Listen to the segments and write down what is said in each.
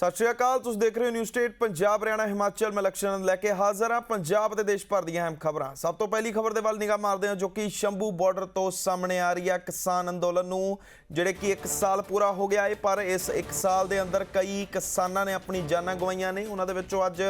ਸਤਿ ਸ਼੍ਰੀ ਅਕਾਲ, ਤੁਸੀਂ ਦੇਖ ਰਹੇ ਹੋ ਨਿਊ ਸਟੇਟ, ਪੰਜਾਬ, ਹਰਿਆਣਾ, ਹਿਮਾਚਲ, ਮੈਂ ਲਕਸ਼ਣ ਲੈ ਕੇ ਹਾਜ਼ਰ ਹਾਂ। ਪੰਜਾਬ ਤੇ ਦੇਸ਼ ਭਰ ਦੀਆਂ ਅਹਿਮ ਖਬਰਾਂ। ਸਭ ਤੋਂ ਪਹਿਲੀ ਖਬਰ ਦੇ ਵੱਲ ਨਿਗਾਹ ਮਾਰਦੇ ਹਾਂ, ਜੋ ਕਿ ਸ਼ੰਭੂ ਬਾਰਡਰ ਤੋਂ ਸਾਹਮਣੇ ਆ ਰਹੀ ਹੈ ਕਿਸਾਨ ਅੰਦੋਲਨ ਨੂੰ, ਜਿਹੜੇ ਕਿ 1 ਸਾਲ ਪੂਰਾ ਹੋ ਗਿਆ ਹੈ ਪਰ ਇਸ 1 ਸਾਲ ਦੇ ਅੰਦਰ ਕਈ ਕਿਸਾਨਾਂ ਨੇ ਆਪਣੀ ਜਾਨਾਂ ਗਵਾਈਆਂ ਨੇ। ਉਹਨਾਂ ਦੇ ਵਿੱਚੋਂ ਅੱਜ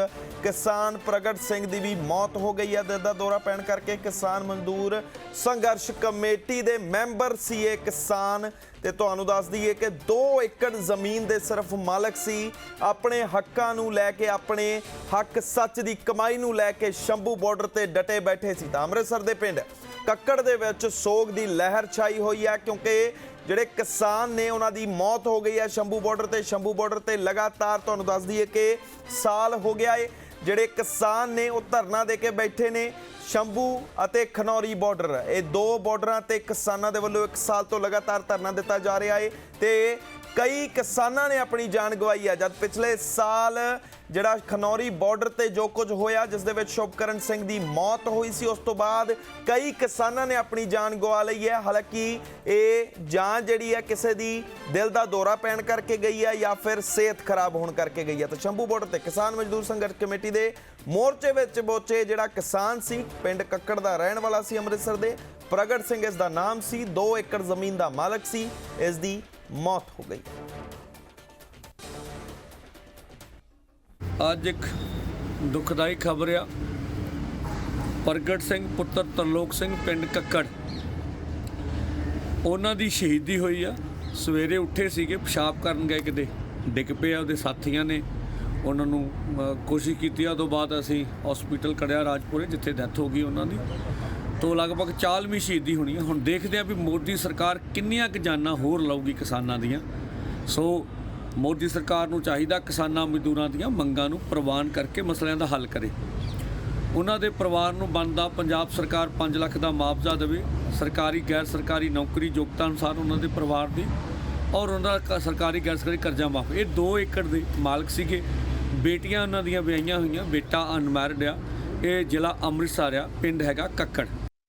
ਕਿਸਾਨ ਪ੍ਰਗਟ ਸਿੰਘ ਦੀ ਵੀ ਮੌਤ ਹੋ ਗਈ ਹੈ। ਦਿਲ ਦਾ ਦੌਰਾ ਪੈਣ ਕਰਕੇ ਕਿਸਾਨ ਮਜ਼ਦੂਰ ਸੰਘਰਸ਼ ਕਮੇਟੀ ਦੇ ਮੈਂਬਰ ਸੀ ਇਹ ਕਿਸਾਨ। ਤੇ ਤੁਹਾਨੂੰ ਦੱਸ ਦਈਏ ਕਿ 2 ਏਕੜ ਜ਼ਮੀਨ ਦੇ ਸਿਰਫ ਮਾਲਕ ਸੀ। ਆਪਣੇ ਹੱਕਾਂ ਨੂੰ ਲੈ ਕੇ, ਆਪਣੇ ਹੱਕ ਸੱਚ ਦੀ ਕਮਾਈ ਨੂੰ ਲੈ ਕੇ ਸ਼ੰਭੂ ਬਾਰਡਰ ਤੇ ਡਟੇ ਬੈਠੇ ਸੀ ਤਾਂ ਅੰਮ੍ਰਿਤਸਰ ਦੇ ਪਿੰਡ ਕੱਕੜ ਦੇ ਵਿੱਚ ਸੋਗ ਦੀ ਲਹਿਰ ਛਾਈ ਹੋਈ ਹੈ ਕਿਉਂਕਿ ਜਿਹੜੇ ਕਿਸਾਨ ਨੇ ਉਹਨਾਂ ਦੀ ਮੌਤ ਹੋ ਗਈ ਹੈ ਸ਼ੰਭੂ ਬਾਰਡਰ ਤੇ। ਸ਼ੰਭੂ ਬਾਰਡਰ ਤੇ ਲਗਾਤਾਰ ਤੁਹਾਨੂੰ ਦੱਸ ਦਈਏ ਕਿ ਸਾਲ ਹੋ ਗਿਆ ਏ। ਜਿਹੜੇ ਕਿਸਾਨ ਨੇ ਉਹ ਧਰਨਾ ਦੇ ਕੇ ਬੈਠੇ ਨੇ ਸ਼ੰਭੂ ਅਤੇ ਖਨੌਰੀ ਬਾਰਡਰ ਇਹ ਦੋ ਬਾਰਡਰਾਂ ਤੇ ਕਿਸਾਨਾਂ ਦੇ ਵੱਲੋਂ 1 ਸਾਲ ਤੋਂ ਲਗਾਤਾਰ ਧਰਨਾ ਦਿੱਤਾ ਜਾ ਰਿਹਾ ਹੈ ਤੇ ਕਈ ਕਿਸਾਨਾਂ ਨੇ ਆਪਣੀ ਜਾਨ ਗਵਾਈ ਹੈ ਜਦ ਪਿਛਲੇ ਸਾਲ ਜਿਹੜਾ ਖਨੌਰੀ ਬਾਰਡਰ ਤੇ ਜੋ ਕੁਝ ਹੋਇਆ, ਜਿਸ ਦੇ ਵਿੱਚ ਸ਼ੁਭਕਰਨ ਸਿੰਘ ਦੀ ਮੌਤ ਹੋਈ ਸੀ, ਉਸ ਤੋਂ ਬਾਅਦ ਕਈ ਕਿਸਾਨਾਂ ਨੇ ਆਪਣੀ ਜਾਨ ਗਵਾ ਲਈ ਹੈ। ਹਾਲਾਂਕਿ ਇਹ ਜਾਨ ਜਿਹੜੀ ਹੈ ਕਿਸੇ ਦੀ ਦਿਲ ਦਾ ਦੌਰਾ ਪੈਣ ਕਰਕੇ ਗਈ ਹੈ ਜਾਂ ਫਿਰ ਸਿਹਤ ਖਰਾਬ ਹੋਣ ਕਰਕੇ ਗਈ ਹੈ। ਤਾਂ ਸ਼ੰਭੂ ਬਾਰਡਰ ਤੇ ਕਿਸਾਨ ਮਜ਼ਦੂਰ ਸੰਘਰਸ਼ ਕਮੇਟੀ ਦੇ ਮੋਰਚੇ ਵਿੱਚ ਬੋਚੇ ਜਿਹੜਾ ਕਿਸਾਨ ਸੀ, ਪਿੰਡ ਕੱਕੜ ਦਾ ਰਹਿਣ ਵਾਲਾ ਸੀ ਅੰਮ੍ਰਿਤਸਰ ਦੇ। ਪ੍ਰਗਟ ਸਿੰਘ ਇਸ ਦਾ ਨਾਮ ਸੀ 2 ਏਕੜ ਜ਼ਮੀਨ ਦਾ ਮਾਲਕ ਸੀ, ਇਸ ਦੀ ਮੌਤ ਹੋ ਗਈ। ਅੱਜ ਇੱਕ ਦੁਖਦਾਈ ਖਬਰ ਆ। ਪ੍ਰਗਟ ਸਿੰਘ ਪੁੱਤਰ ਤਰਲੋਕ ਸਿੰਘ, ਪਿੰਡ ਕੱਕੜ। ਉਹਨਾਂ ਦੀ ਸ਼ਹੀਦੀ ਹੋਈ ਆ। ਸਵੇਰੇ ਉੱਠੇ ਸੀਗੇ, ਪਿਸ਼ਾਬ ਕਰਨ ਗਏ ਕਿਤੇ। ਡਿੱਗ ਪਏ ਆ ਉਹਦੇ ਸਾਥੀਆਂ ਨੇ। ਉਹਨਾਂ ਨੂੰ ਕੋਸ਼ਿਸ਼ ਕੀਤੀ ਆ। ਤੋਂ ਬਾਅਦ ਅਸੀਂ ਹਸਪੀਟਲ ਕੜਿਆ ਰਾਜਪੁਰੇ, ਜਿੱਥੇ ਡੈਥ ਹੋ ਗਈ ਉਹਨਾਂ ਦੀ। ਤੋਂ ਲਗਭਗ 40ਵੀਂ ਸ਼ਹੀਦੀ ਹੋਣੀ ਆ। ਹੁਣ ਦੇਖਦੇ ਆ ਵੀ ਮੋਦੀ ਸਰਕਾਰ ਕਿੰਨੀਆਂ ਕੁ ਜਾਨਾਂ ਹੋਰ ਲਊਗੀ ਕਿਸਾਨਾਂ ਦੀਆਂ। ਸੋ ਮੋਦੀ ਸਰਕਾਰ ਨੂੰ ਚਾਹੀਦਾ ਕਿਸਾਨਾਂ ਮਜ਼ਦੂਰਾਂ ਦੀਆਂ ਮੰਗਾਂ ਨੂੰ ਪ੍ਰਵਾਨ ਕਰਕੇ ਮਸਲਿਆਂ ਦਾ ਹੱਲ ਕਰੇ। ਉਹਨਾਂ ਦੇ ਪਰਿਵਾਰ ਨੂੰ ਬਣਦਾ ਪੰਜਾਬ ਸਰਕਾਰ 5 ਲੱਖ ਦਾ ਮੁਆਵਜ਼ਾ ਦੇਵੇ। ਸਰਕਾਰੀ, ਗੈਰ ਸਰਕਾਰੀ ਨੌਕਰੀ ਯੋਗਤਾ ਅਨੁਸਾਰ ਉਹਨਾਂ ਦੇ ਪਰਿਵਾਰ ਦੀ ਔਰ ਉਹਨਾਂ ਦਾ ਸਰਕਾਰੀ, ਗੈਰ ਸਰਕਾਰੀ ਕਰਜ਼ਾ ਮਾਫ ਇਹ 2 ਏਕੜ ਦੇ ਮਾਲਕ ਸੀਗੇ। ਬੇਟੀਆਂ ਉਹਨਾਂ ਦੀਆਂ ਵਿਆਹੀਆਂ ਹੋਈਆਂ, ਬੇਟਾ ਅਨਮੈਰਿਡ ਆ। ਇਹ ਜ਼ਿਲ੍ਹਾ ਅੰਮ੍ਰਿਤਸਰ ਆ, ਪਿੰਡ ਹੈਗਾ ਕੱਕੜ।